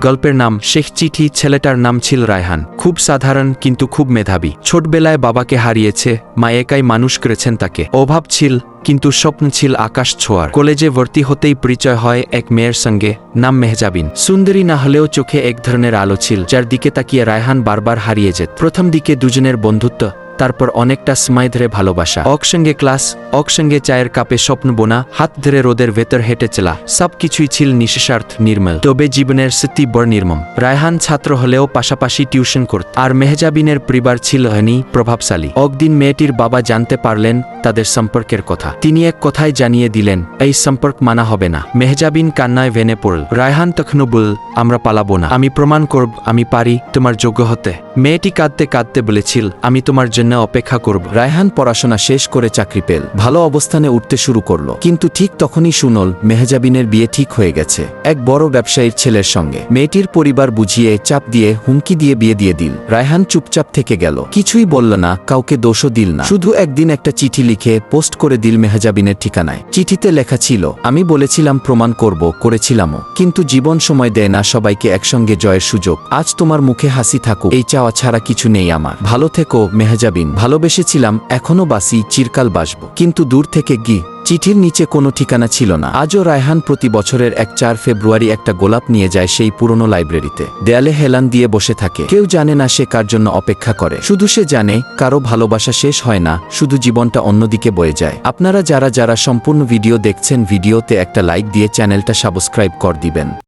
গল্পের নাম শেখ চিঠি, ছেলেটার নাম ছিল রায়হান। খুব সাধারণ, কিন্তু খুব মেধাবী। ছোটবেলায় বাবাকে হারিয়েছে, মা একাই মানুষ করেছেন তাকে। অভাব ছিল, কিন্তু স্বপ্ন ছিল আকাশ ছোঁয়ার। কলেজে ভর্তি হতেই পরিচয় হয় এক মেয়ের সঙ্গে, নাম মেহজাবিন। সুন্দরী না হলেও চোখে এক ধরনের আলো ছিল, যার দিকে তাকিয়ে রায়হান বারবার হারিয়ে যেত। প্রথম দিকে দুজনের বন্ধুত্ব তারপর অনেকটা স্মাই ধরে ভালোবাসা। অক সঙ্গে ক্লাস অক সঙ্গে চায়ের কাপে স্বপ্ন বোনা, হাত ধরে রোদের ভেতর হেঁটে চলা সব কিছুই ছিল নিঃস্বার্থ নির্মল। তবে জীবনের স্মৃতি বড় নির্মম। রায়হান ছাত্র হলেও পাশাপাশি টিউশন করত। আর মেহজাবিনের পরিবার ছিল হনি প্রভাবশালী। একদিন মেয়েটির বাবা জানতে পারলেন তাদের সম্পর্কের কথা। তিনি এক কথায় জানিয়ে দিলেন, এই সম্পর্ক মানা হবে না। মেহজাবিন কান্নায় ভেনে পড়ল। রায়হান তখনও বল, আমরা পালাবো না। আমি প্রমাণ করব, আমি পারি তোমার যোগ্য হতে। মেয়েটি কাঁদতে কাঁদতে বলেছিল, আমি তোমার জন্য অপেক্ষা করব। রায়হান পড়াশোনা শেষ করে চাকরি পেল। ভালো অবস্থানে উঠতে শুরু করল। কিন্তু ঠিক তখনই শুনল মেহজাবিনের বিয়ে ঠিক হয়ে গেছে। এক বড় ব্যবসায়ীর ছেলের সঙ্গে। মেয়েটির পরিবার বুঝিয়ে, চাপ দিয়ে, হুমকি দিয়ে বিয়ে দিয়ে দিল। রায়হান চুপচাপ থেকে গেল। কিছুই বলল না, কাউকে দোষও দিল না। শুধু একদিন একটা চিঠি লিখে পোস্ট করে দিল মেহজাবিনের ঠিকানায়। চিঠিতে লেখা ছিল, আমি বলেছিলাম প্রমাণ করব, করেছিলামও। কিন্তু জীবন সময় দেয় না সবাইকে একসঙ্গে জয়ের সুযোগ। আজ তোমার মুখে হাসি থাকুক, এই চাওয়া ছাড়া কিছু নেই আমার। ভালো থেকো মেহজাবিন ভালোবেসেছিলাম এখনও বাসি, চিরকাল বাসব। কিন্তু দূর থেকে গি, চিঠির নিচে কোনো ঠিকানা ছিল না। আজও রায়হান প্রতি বছরের এক চার ফেব্রুয়ারি একটা গোলাপ নিয়ে যায় সেই পুরনো লাইব্রেরিতে। দেয়ালে হেলান দিয়ে বসে থাকে। কেউ জানে না সে কার জন্য অপেক্ষা করে। শুধু সে জানে, কারও ভালোবাসা শেষ হয় না, শুধু জীবনটা অন্যদিকে বয়ে যায়। আপনারা যারা যারা সম্পূর্ণ ভিডিও দেখছেন, ভিডিওতে একটা লাইক দিয়ে চ্যানেলটা সাবস্ক্রাইব কর দিবেন।